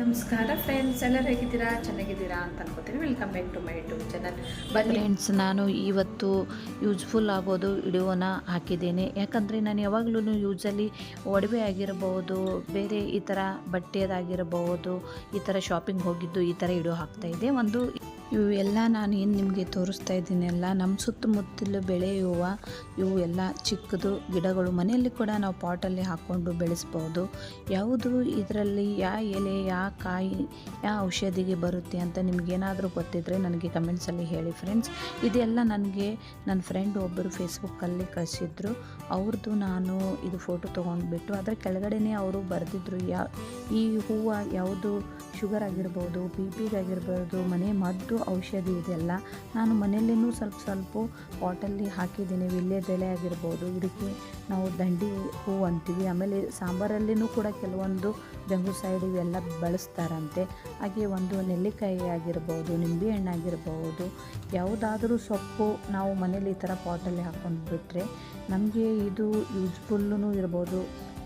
ನಮಸ್ಕಾರ ಫ್ರೆಂಡ್ಸ್ ಎಲ್ಲರೂ ಹೇಗಿದ್ದೀರಾ? ಚೆನ್ನಾಗಿದ್ದೀರಾ ಅಂತ ಅನ್ಕೋತೀನಿ. Welcome back to my YouTube channel ಬನ್ನಿ. ಫ್ರೆಂಡ್ಸ್ ನಾನು ಇವತ್ತು ಯೂಸ್ಫುಲ್ ಆಗೋದು ವಿಡಿಯೋನ ಹಾಕಿದ್ದೇನೆ. ಯಾಕಂದರೆ ನಾನು ಯಾವಾಗಲೂ ಯೂಸಲ್ಲಿ ಒಡವೆ ಆಗಿರಬಹುದು, ಬೇರೆ ಈ ಥರ ಬಟ್ಟೆದಾಗಿರಬಹುದು ಈ ಥರ ಶಾಪಿಂಗ್ ಹೋಗಿದ್ದು ಈ ಥರ ವಿಡಿಯೋ ಹಾಕ್ತಾಯಿದ್ದೆ ಒಂದು ಇವು ಎಲ್ಲ ನಾನು ಏನು ನಿಮಗೆ ತೋರಿಸ್ತಾ ಇದ್ದೀನಲ್ಲ ನಮ್ಮ ಸುತ್ತಮುತ್ತಲು ಬೆಳೆಯುವ ಇವು ಎಲ್ಲ ಚಿಕ್ಕದು ಗಿಡಗಳು ಮನೆಯಲ್ಲಿ ಕೂಡ ನಾವು ಪಾಟಲ್ಲಿ ಹಾಕ್ಕೊಂಡು ಬೆಳೆಸ್ಬೋದು. ಯಾವುದು ಇದರಲ್ಲಿ ಯಾವ ಎಲೆ ಯಾವ ಕಾಯಿ ಯಾವ ಔಷಧಿಗೆ ಬರುತ್ತೆ ಅಂತ ನಿಮಗೇನಾದರೂ ಗೊತ್ತಿದ್ದರೆ ನನಗೆ ಕಮೆಂಟ್ಸಲ್ಲಿ ಹೇಳಿ ಫ್ರೆಂಡ್ಸ್ ಇದೆಲ್ಲ ನನಗೆ ನನ್ನ ಫ್ರೆಂಡ್ ಒಬ್ಬರು ಫೇಸ್ಬುಕ್ಕಲ್ಲಿ ಕಳಿಸಿದ್ರು. ಅವ್ರದ್ದು ನಾನು ಇದು ಫೋಟೋ ತೊಗೊಂಡ್ಬಿಟ್ಟು, ಅದರ ಕೆಳಗಡೆನೇ ಅವರು ಬರೆದಿದ್ರು, ಯಾ ಈ ಹೂವು ಯಾವುದು ಶುಗರ್ ಆಗಿರ್ಬೋದು, ಬಿ ಪಿಗಾಗಿರ್ಬೋದು ಮನೆ ಮದ್ದು ಔಷಧಿ ಇದೆಲ್ಲ ನಾನು ಮನೆಯಲ್ಲೇನೂ ಸ್ವಲ್ಪ ಸ್ವಲ್ಪ ಪಾಟಲ್ಲಿ ಹಾಕಿದ್ದೀನಿ. ವಿಳ್ಯದೆಲೆ ಆಗಿರ್ಬೋದು ಇದಕ್ಕೆ ನಾವು ದಂಡಿ ಹೂವು ಅಂತೀವಿ. ಆಮೇಲೆ ಸಾಂಬಾರಲ್ಲಿನೂ ಕೂಡ ಕೆಲವೊಂದು ಬೆಂಗು ಸೈಡ್ ಇವೆಲ್ಲ ಬಳಸ್ತಾರಂತೆ. ಹಾಗೆ ಒಂದು ನೆಲ್ಲಿಕಾಯಿ ಆಗಿರ್ಬೋದು, ನಿಂಬೆ ಹಣ್ಣು ಆಗಿರ್ಬೋದು, ಯಾವುದಾದ್ರೂ ಸೊಪ್ಪು ನಾವು ಮನೇಲಿ ಈ ಥರ ಪಾಟಲ್ಲಿ ಹಾಕೊಂಡು ಬಿಟ್ಟರೆ ನಮಗೆ ಇದು ಯೂಸ್ಫುಲ್ಲೂ ಇರ್ಬೋದು.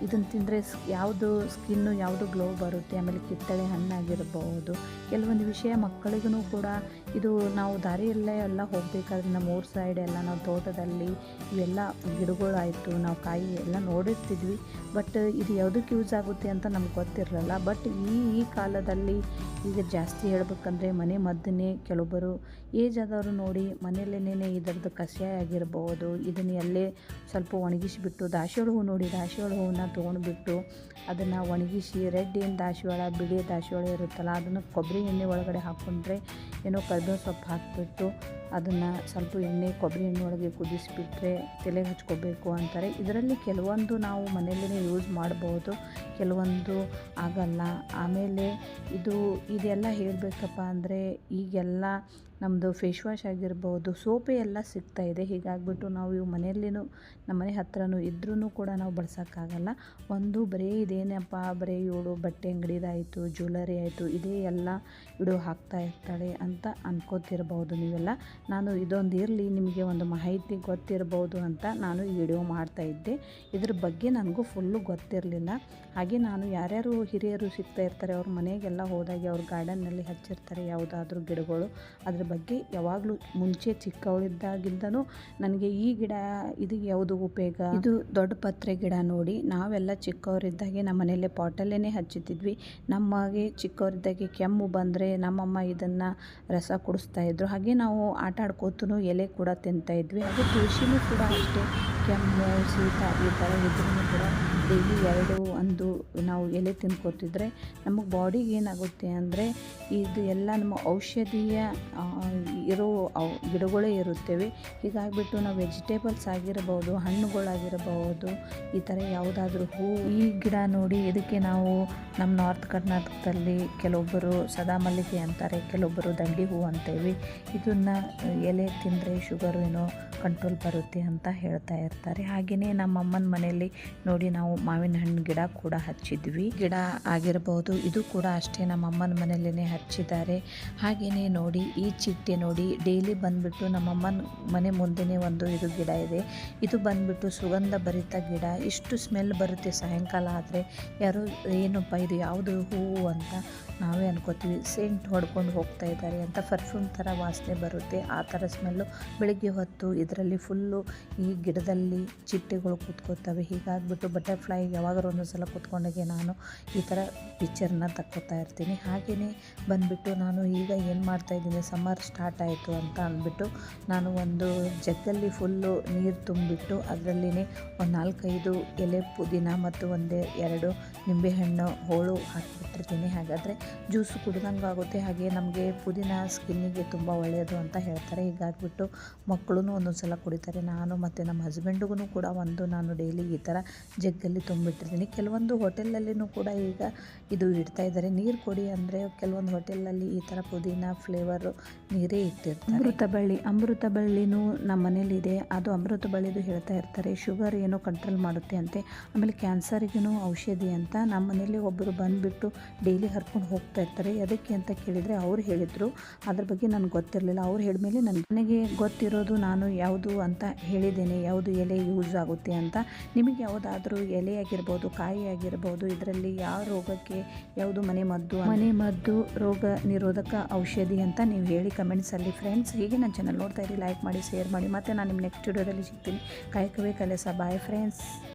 ಇದನ್ನು ತಿಂದರೆ ಯಾವುದು ಸ್ಕಿನ್ನು, ಯಾವುದು ಗ್ಲೋ ಬರುತ್ತೆ, ಆಮೇಲೆ ಕಿತ್ತಳೆ ಹಣ್ಣಾಗಿರಬಹುದು. ಕೆಲವೊಂದು ವಿಷಯ ಮಕ್ಕಳಿಗೂ ಕೂಡ ಇದು ನಾವು ದಾರಿಯಲ್ಲೇ ಎಲ್ಲ ಹೋಗಬೇಕಾದ್ರೆ ನಮ್ಮ ಊರ ಸೈಡ್ ಎಲ್ಲ, ನಾವು ತೋಟದಲ್ಲಿ ಇವೆಲ್ಲ ಗಿಡಗಳಾಯಿತು, ನಾವು ಕಾಯಿ ಎಲ್ಲ ನೋಡಿರ್ತಿದ್ವಿ. ಬಟ್ ಇದು ಯಾವುದಕ್ಕೆ ಯೂಸ್ ಆಗುತ್ತೆ ಅಂತ ನಮ್ಗೆ ಗೊತ್ತಿರಲಿಲ್ಲ ಬಟ್ ಈ ಈ ಕಾಲದಲ್ಲಿ ಈಗ ಜಾಸ್ತಿ ಹೇಳ್ಬೇಕಂದ್ರೆ ಮನೆ ಮದ್ದನ್ನೇ ಕೆಲವೊಬ್ಬರು ಏಜ್ ಆದವರು ನೋಡಿ ಮನೆಯಲ್ಲೇನೇ ಇದರದ್ದು ಕಷಾಯ ಆಗಿರ್ಬೋದು ಇದನ್ನು ಎಲ್ಲೇ ಸ್ವಲ್ಪ ಒಣಗಿಸಿಬಿಟ್ಟು ದಾಸವಾಳ ಹೂ ನೋಡಿ ದಾಸವಾಳ ಹೂವನ್ನ ತೊಗೊಂಡ್ಬಿಟ್ಟು ಅದನ್ನು ಒಣಗಿಸಿ ರೆಡ್ ಏನು ದಾಸವಾಳ ಬಿಳಿ ದಾಸವಾಳ ಇರುತ್ತಲ್ಲ, ಅದನ್ನು ಕೊಬ್ಬರಿ ಎಣ್ಣೆ ಒಳಗಡೆ ಹಾಕ್ಕೊಂಡ್ರೆ ಏನೋ ಕರಿಬೇವು ಸೊಪ್ಪು ಹಾಕಿಬಿಟ್ಟು ಅದನ್ನು ಸ್ವಲ್ಪ ಎಣ್ಣೆ, ಕೊಬ್ಬರಿ ಎಣ್ಣೆ ಒಳಗೆ ಕುದಿಸಿಬಿಟ್ರೆ ತಲೆಗೆ ಹಚ್ಕೋಬೇಕು ಅಂತಾರೆ. ಇದರಲ್ಲಿ ಕೆಲವೊಂದು ನಾವು ಮನೆಯಲ್ಲೇ ಯೂಸ್ ಮಾಡ್ಬೋದು, ಕೆಲವೊಂದು ಆಗಲ್ಲ. ಆಮೇಲೆ ಇದು, ಇದೆಲ್ಲ ಹೇಳಬೇಕಪ್ಪ ಅಂದರೆ ಈಗೆಲ್ಲ ನಮ್ಮದು ಫೇಸ್ ವಾಶ್ ಆಗಿರ್ಬೋದು, ಸೋಪೆ ಎಲ್ಲ ಸಿಗ್ತಾ ಇದೆ. ಹೀಗಾಗ್ಬಿಟ್ಟು ನಾವು ಇವು ಮನೆಯಲ್ಲಿನೂ, ನಮ್ಮ ಮನೆ ಹತ್ರನೂ ಇದ್ರೂ ಕೂಡ ನಾವು ಬಳಸೋಕ್ಕಾಗಲ್ಲ. ಒಂದು ಬರೀ ಇದೇನಪ್ಪ, ಬರೀ ಇವಳು ಬಟ್ಟೆ ಅಂಗಡಿದಾಯಿತು ಜ್ಯುವೆಲರಿ ಆಯಿತು, ಇದೇ ಎಲ್ಲ ಇಡು ಹಾಕ್ತಾ ಇರ್ತಾಳೆ ಅಂತ ಅನ್ಕೋತಿರ್ಬೋದು ನೀವೆಲ್ಲ. ನಾನು ಇದೊಂದು ಇರಲಿ, ನಿಮಗೆ ಒಂದು ಮಾಹಿತಿ ಗೊತ್ತಿರ್ಬೋದು ಅಂತ ನಾನು ಈ ವಿಡಿಯೋ ಮಾಡ್ತಾ ಇದ್ದೆ. ಇದ್ರ ಬಗ್ಗೆ ನನಗೂ ಫುಲ್ಲು ಗೊತ್ತಿರಲಿಲ್ಲ. ಹಾಗೆ ನಾನು ಯಾರ್ಯಾರು ಹಿರಿಯರು ಸಿಗ್ತಾ ಇರ್ತಾರೆ, ಅವ್ರ ಮನೆಗೆಲ್ಲ ಹೋದಾಗೆ ಅವ್ರ ಗಾರ್ಡನ್ನಲ್ಲಿ ಹಚ್ಚಿರ್ತಾರೆ, ಯಾವುದಾದ್ರೂ ಗಿಡಗಳು, ಅದ್ರ ಬಗ್ಗೆ ಯಾವಾಗಲೂ ಮುಂಚೆ ಚಿಕ್ಕವಳಿದ್ದಾಗಿಂದನೂ ನನಗೆ ಈ ಗಿಡ, ಇದು ಯಾವುದು ಉಪಯೋಗ? ಇದು ದೊಡ್ಡ ಪತ್ರೆ ಗಿಡ ನೋಡಿ, ನಾವೆಲ್ಲ ಚಿಕ್ಕವರಿದ್ದಾಗೆ ನಮ್ಮ ಮನೆಯಲ್ಲೇ ಪಾಟಲ್ಲೇ ಹಚ್ಚುತ್ತಿದ್ವಿ ನಮಗೆ ಚಿಕ್ಕವರಿದ್ದಾಗೆ ಕೆಮ್ಮು ಬಂದರೆ ನಮ್ಮಮ್ಮ ಇದನ್ನು ರಸ ಕುಡಿಸ್ತಾ ಇದ್ರು. ಹಾಗೆ ನಾವು ಆಟ ಆಡ್ಕೋತೂ ಎಲೆ ಕೂಡ ತಿಂತಾಯಿದ್ವಿ ಹಾಗೆ ತುಳಸಿನೂ ಕೂಡ ಅಷ್ಟೇ. ಕೆಮ್ಮು ಶೀತ ಈ ಥರ ಇದ್ರೂ ಕೂಡ ಡೈಲಿ ಎರಡು, ಒಂದು ನಾವು ಎಲೆ ತಿನ್ಕೋತಿದ್ರೆ ನಮಗೆ ಬಾಡಿಗೆ ಏನಾಗುತ್ತೆ ಅಂದರೆ ಇದು ಎಲ್ಲ ನಮ್ಮ ಔಷಧೀಯ ಇರೋ ಗಿಡಗಳೇ ಇರುತ್ತವೆ. ಹೀಗಾಗಿಬಿಟ್ಟು ನಾವು ವೆಜಿಟೇಬಲ್ಸ್ ಆಗಿರಬಹುದು ಹಣ್ಣುಗಳಾಗಿರಬಹುದು ಈ ಥರ ಯಾವುದಾದ್ರೂ ಹೂ, ಈ ಗಿಡ ನೋಡಿ ಇದಕ್ಕೆ ನಾವು ನಮ್ಮ ನಾರ್ತ್ ಕರ್ನಾಟಕದಲ್ಲಿ ಕೆಲವೊಬ್ಬರು ಸದಾ ಮಲ್ಲಿಗೆ ಅಂತಾರೆ, ಕೆಲವೊಬ್ಬರು ದಂಡಿ ಹೂ ಅಂತೇವೆ ಇದನ್ನು ಎಲೆ ತಿಂದರೆ ಶುಗರ್ ಏನೋ ಕಂಟ್ರೋಲ್ ಬರುತ್ತೆ ಅಂತ ಹೇಳ್ತಾ ಇರ್ತಾರೆ. ಹಾಗೆಯೇ ನಮ್ಮ ಅಮ್ಮನ ಮನೆಯಲ್ಲಿ ನೋಡಿ ನಾವು ಮಾವಿನ ಹಣ್ಣು ಗಿಡ ಕೂಡ ಹಚ್ಚಿದ್ವಿ. ಗಿಡ ಆಗಿರಬಹುದು ಇದು ಕೂಡ ಅಷ್ಟೇ ನಮ್ಮ ಅಮ್ಮನ ಮನೆಯಲ್ಲೇ ಹಚ್ಚಿದ್ದಾರೆ. ಹಾಗೆಯೇ ನೋಡಿ ಈ ಚಿಟ್ಟೆ ನೋಡಿ ಡೈಲಿ ಬಂದುಬಿಟ್ಟು ನಮ್ಮಮ್ಮನ ಮನೆ ಮುಂದೆನೇ ಒಂದು ಇದು ಗಿಡ ಇದೆ. ಇದು ಬಂದುಬಿಟ್ಟು ಸುಗಂಧ ಭರಿತ ಗಿಡ. ಇಷ್ಟು ಸ್ಮೆಲ್ ಬರುತ್ತೆ ಸಾಯಂಕಾಲ ಆದರೆ. ಯಾರು, ಏನಪ್ಪ ಇದು ಯಾವುದು ಹೂವು ಅಂತ ನಾವೇ ಅನ್ಕೋತೀವಿ. ಸೆಂಟ್ ಹೊಡ್ಕೊಂಡು ಹೋಗ್ತಾ ಇದ್ದಾರೆ ಅಂತ ಪರ್ಫ್ಯೂಮ್ ಥರ ವಾಸನೆ ಬರುತ್ತೆ. ಆ ಥರ ಸ್ಮೆಲ್ಲು ಬೆಳಿಗ್ಗೆ ಹೊತ್ತು ಇದರಲ್ಲಿ ಫುಲ್ಲು ಈ ಗಿಡದಲ್ಲಿ ಚಿಟ್ಟೆಗಳು ಕೂತ್ಕೋತವೆ ಹೀಗಾಗ್ಬಿಟ್ಟು ಬಟರ್ಫ್ಲೈ ಯಾವಾಗಾರು ಒಂದು ಸಲ ಕೂತ್ಕೊಂಡಾಗೆ ನಾನು ಈ ಥರ ಪಿಕ್ಚರ್ನ ತಕ್ಕೋತಾ ಇರ್ತೀನಿ. ಹಾಗೆಯೇ ಬಂದ್ಬಿಟ್ಟು ನಾನು ಈಗ ಏನು ಮಾಡ್ತಾ ಇದ್ದೀನಿ ಸಮ್ಮರ್ ಸ್ಟಾರ್ಟ್ ಆಯಿತು ಅಂತ ಅಂದ್ಬಿಟ್ಟು ನಾನು ಒಂದು ಜಗ್ಗಲ್ಲಿ ಫುಲ್ಲು ನೀರು ತುಂಬಿಟ್ಟು ಅದರಲ್ಲಿನೇ ಒಂದು ನಾಲ್ಕೈದು ಎಲೆ ಪುದೀನ ಮತ್ತು ಒಂದೇ ಎರಡು ನಿಂಬೆಹಣ್ಣು ಹೋಳು ಹಾಕಿಬಿಟ್ಟಿರ್ತೀನಿ. ಹಾಗಾದರೆ ಜ್ಯೂಸು ಕುಡ್ದಂಗೆ ಆಗುತ್ತೆ. ಹಾಗೆ ನಮಗೆ ಪುದೀನ ಸ್ಕಿನ್ನಿಗೆ ತುಂಬ ಒಳ್ಳೆಯದು ಅಂತ ಹೇಳ್ತಾರೆ. ಹೀಗಾಗ್ಬಿಟ್ಟು ಮಕ್ಕಳು ಒಂದೊಂದು ಸಲ ಕುಡಿತಾರೆ. ನಾನು ಮತ್ತು ನಮ್ಮ ಹಸ್ಬೆಂಡಿಗೂ ಕೂಡ ಒಂದು ನಾನು ಡೈಲಿ ಈ ಥರ ಜಗ್ಗಲ್ಲಿ ತುಂಬಿಟ್ಟಿರ್ತೀನಿ. ಕೆಲವೊಂದು ಹೋಟೆಲಲ್ಲಿನೂ ಕೂಡ ಈಗ ಇದು ಇಡ್ತಾ ಇದ್ದಾರೆ. ನೀರು ಕೊಡಿ ಅಂದರೆ ಕೆಲವೊಂದು ಹೋಟೆಲಲ್ಲಿ ಈ ಥರ ಪುದೀನ ಫ್ಲೇವರು ನೀರೇ ಇಟ್ಟಿರ್ತಾರೆ. ಅಮೃತ ಬಳ್ಳಿ ಅಮೃತ ಬಳ್ಳಿನೂ ನಮ್ಮ ಮನೇಲಿದೆ ಅದು ಅಮೃತ ಬಳ್ಳಿದು ಹೇಳ್ತಾ ಇರ್ತಾರೆ. ಶುಗರ್ ಏನೋ ಕಂಟ್ರೋಲ್ ಮಾಡುತ್ತೆ ಅಂತೆ. ಆಮೇಲೆ ಕ್ಯಾನ್ಸರಿಗೂ ಔಷಧಿ ಅಂತ ನಮ್ಮ ಮನೇಲಿ ಒಬ್ಬರು ಬಂದುಬಿಟ್ಟು ಡೈಲಿ ಹರ್ಕೊಂಡು ಹೋಗ್ತಾ ಇರ್ತಾರೆ. ಅದಕ್ಕೆ ಅಂತ ಕೇಳಿದರೆ ಅವ್ರು ಹೇಳಿದರು. ಅದ್ರ ಬಗ್ಗೆ ನನಗೆ ಗೊತ್ತಿರಲಿಲ್ಲ. ಅವ್ರು ಹೇಳಿದ್ಮೇಲೆ ನನಗೆ ಗೊತ್ತಿರೋದು ನಾನು ಯಾವ ಯಾವುದು ಅಂತ ಹೇಳಿದ್ದೇನೆ, ಯಾವುದು ಎಲೆ ಯೂಸ್ ಆಗುತ್ತೆ ಅಂತ. ನಿಮಗೆ ಯಾವುದಾದ್ರೂ ಎಲೆ ಆಗಿರ್ಬೋದು, ಕಾಯಿ ಆಗಿರ್ಬೋದು, ಇದರಲ್ಲಿ ಯಾವ ರೋಗಕ್ಕೆ, ಯಾವುದು ಮನೆ ಮದ್ದು ಮನೆ ಮದ್ದು, ರೋಗ ನಿರೋಧಕ ಔಷಧಿ ಅಂತ ನೀವು ಹೇಳಿ ಕಮೆಂಟ್ಸಲ್ಲಿ ಫ್ರೆಂಡ್ಸ್ ಹೀಗೆ ನನ್ನ ಚಾನಲ್ ನೋಡ್ತಾ ಇರಿ ಲೈಕ್ ಮಾಡಿ ಶೇರ್ ಮಾಡಿ. ಮತ್ತು ನಾನು ನಿಮ್ಮ ನೆಕ್ಸ್ಟ್ ವಿಡಿಯೋದಲ್ಲಿ ಸಿಗ್ತೀನಿ. ಕಾಯಕವೇ ಕಲಸ. Bye friends